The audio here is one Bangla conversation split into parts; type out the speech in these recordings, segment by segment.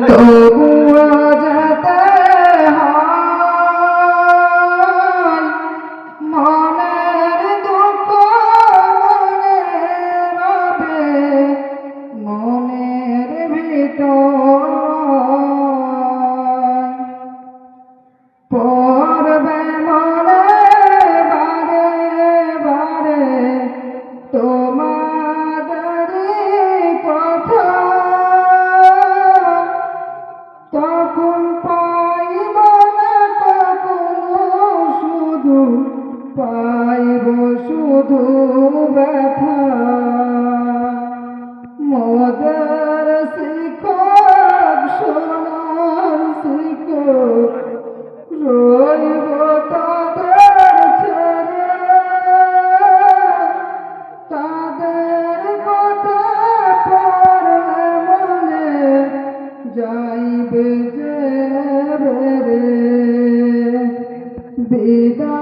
todo শুধু ব্যথা মদার শিক্ষক সোনার শিক্ষক রইব তাদের ছেড়ে। তাদের কথা পড়লে মনে যাইবে যে বিদায়।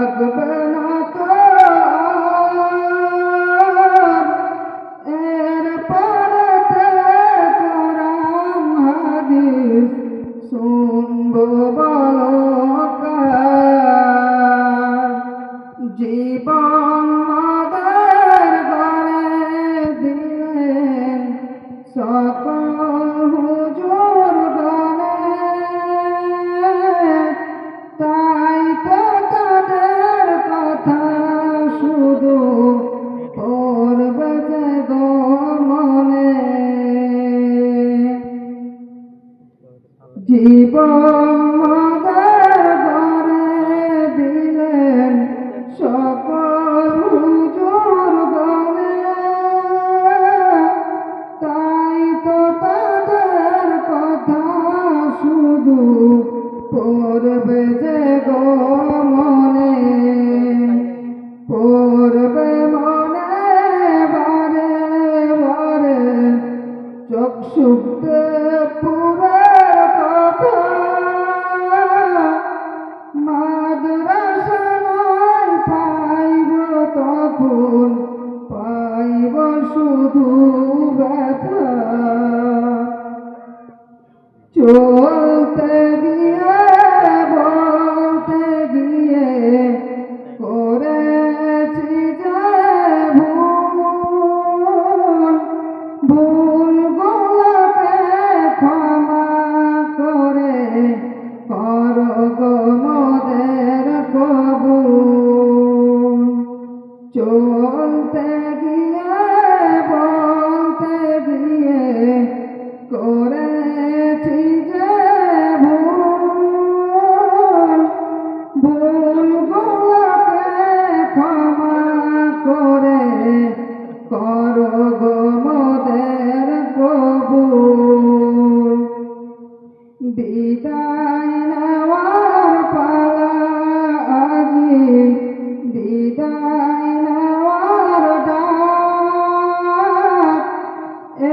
so জীবন শুধু ব্যথা চোখ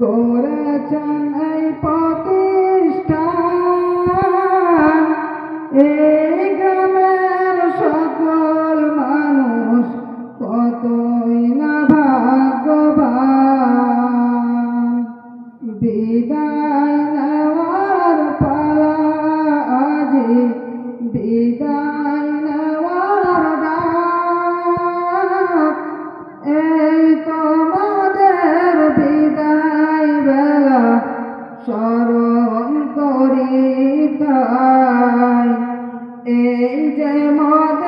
গোরা চানাই পা পদ